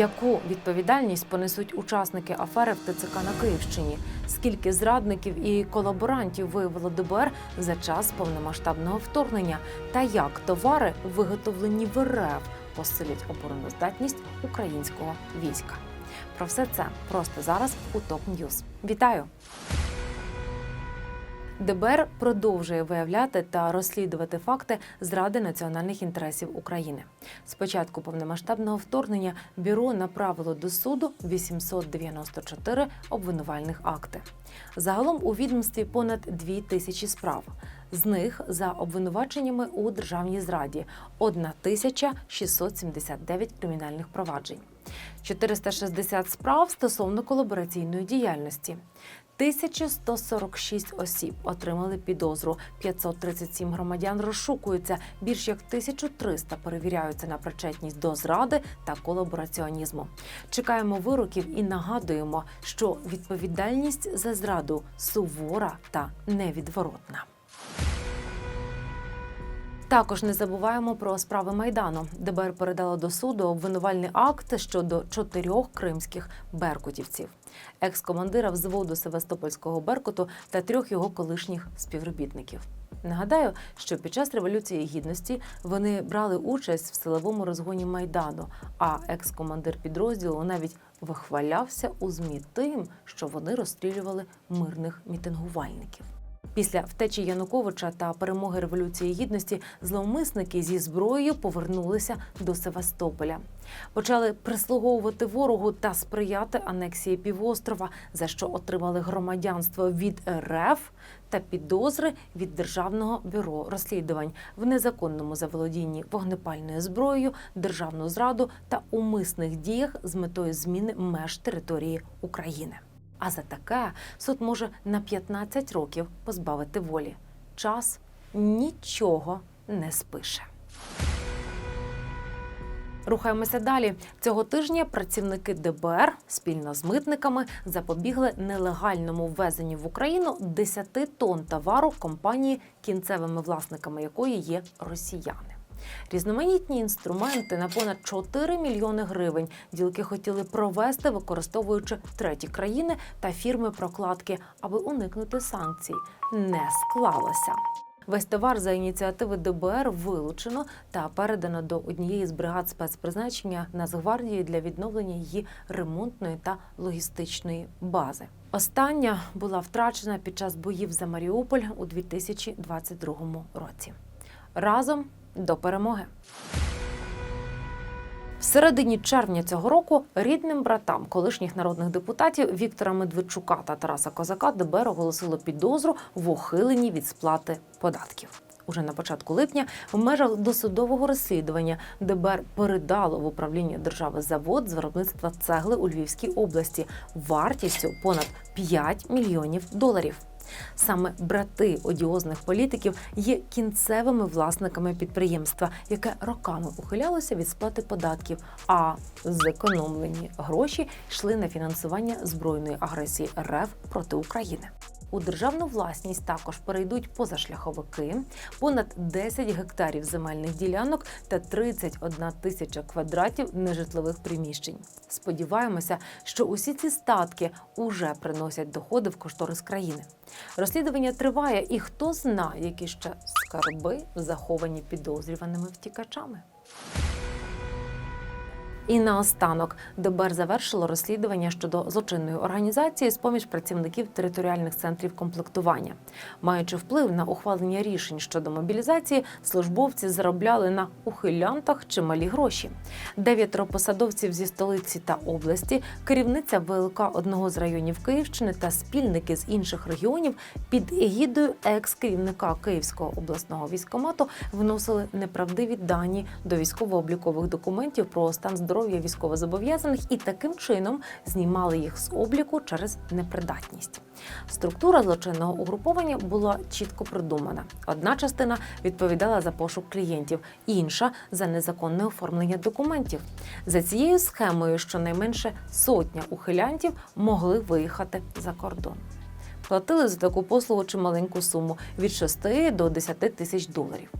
Яку відповідальність понесуть учасники афери в ТЦК на Київщині? Скільки зрадників і колаборантів виявило ДБР за час повномасштабного вторгнення? Та як товари, виготовлені в РФ, посилять обороноздатність українського війська? Про все це просто зараз у ТОП Ньюз. Вітаю! ДБР продовжує виявляти та розслідувати факти зради національних інтересів України. З початку повномасштабного вторгнення бюро направило до суду 894 обвинувальних акти. Загалом у відомстві понад 2 тисячі справ. З них за обвинуваченнями у державній зраді 1679 кримінальних проваджень, 460 справ стосовно колабораційної діяльності. 1146 осіб отримали підозру, 537 громадян розшукуються, більш як 1300 перевіряються на причетність до зради та колабораціонізму. Чекаємо вироків і нагадуємо, що відповідальність за зраду сувора та невідворотна. Також не забуваємо про справи майдану. ДБР передало до суду обвинувальний акт щодо чотирьох кримських беркутівців, екс-командира взводу Севастопольського беркуту та трьох його колишніх співробітників. Нагадаю, що під час революції гідності вони брали участь в силовому розгоні майдану. А екс-командир підрозділу навіть вихвалявся у змі тим, що вони розстрілювали мирних мітингувальників. Після втечі Януковича та перемоги революції гідності зловмисники зі зброєю повернулися до Севастополя. Почали прислуговувати ворогу та сприяти анексії півострова, за що отримали громадянство від РФ та підозри від Державного бюро розслідувань в незаконному заволодінні вогнепальною зброєю, державну зраду та умисних діях з метою зміни меж території України. А за таке суд може на 15 років позбавити волі. Час нічого не спише. Рухаємося далі. Цього тижня працівники ДБР спільно з митниками запобігли нелегальному ввезенню в Україну 10 тонн товару компанії, кінцевими власниками якої є росіяни. Різноманітні інструменти на понад 4 мільйони гривень ділки хотіли провести, використовуючи треті країни та фірми прокладки, аби уникнути санкцій. Не склалося. Весь товар за ініціативи ДБР вилучено та передано до однієї з бригад спецпризначення Нацгвардії для відновлення її ремонтної та логістичної бази. Остання була втрачена під час боїв за Маріуполь у 2022 році. Разом до перемоги. В середині червня цього року рідним братам колишніх народних депутатів Віктора Медведчука та Тараса Козака ДБР оголосило підозру в ухиленні від сплати податків. Уже на початку липня в межах досудового розслідування ДБР передало в управління держави завод з виробництва цегли у Львівській області вартістю понад 5 мільйонів доларів. Саме брати одіозних політиків є кінцевими власниками підприємства, яке роками ухилялося від сплати податків, а зекономлені гроші йшли на фінансування збройної агресії РФ проти України. У державну власність також перейдуть позашляховики, понад 10 гектарів земельних ділянок та 31 тисяча квадратів нежитлових приміщень. Сподіваємося, що усі ці статки уже приносять доходи в кошторис країни. Розслідування триває, і хто знає, які ще скарби заховані підозрюваними втікачами. І наостанок ДБР завершило розслідування щодо злочинної організації з поміж працівників територіальних центрів комплектування. Маючи вплив на ухвалення рішень щодо мобілізації, службовці заробляли на ухилянтах чималі гроші. Дев'ятеро посадовців зі столиці та області, керівниця ВЛК одного з районів Київщини та спільники з інших регіонів під егідою екс-керівника Київського обласного військомату вносили неправдиві дані до військово-облікових документів про стан здоров'я військовозобов'язаних і таким чином знімали їх з обліку через непридатність. Структура злочинного угруповання була чітко продумана. Одна частина відповідала за пошук клієнтів, інша за незаконне оформлення документів. За цією схемою щонайменше сотня ухилянтів могли виїхати за кордон. Платили за таку послугу чималеньку суму від 6 до 10 тисяч доларів.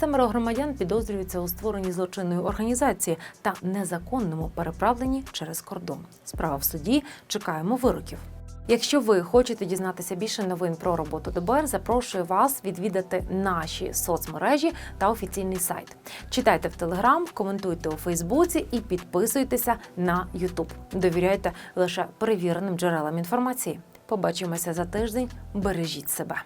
Семеро громадян підозрюються у створенні злочинної організації та незаконному переправленні через кордон. Справа в суді. Чекаємо вироків. Якщо ви хочете дізнатися більше новин про роботу ДБР, запрошую вас відвідати наші соцмережі та офіційний сайт. Читайте в Телеграм, коментуйте у Фейсбуці і підписуйтеся на Ютуб. Довіряйте лише перевіреним джерелам інформації. Побачимося за тиждень. Бережіть себе.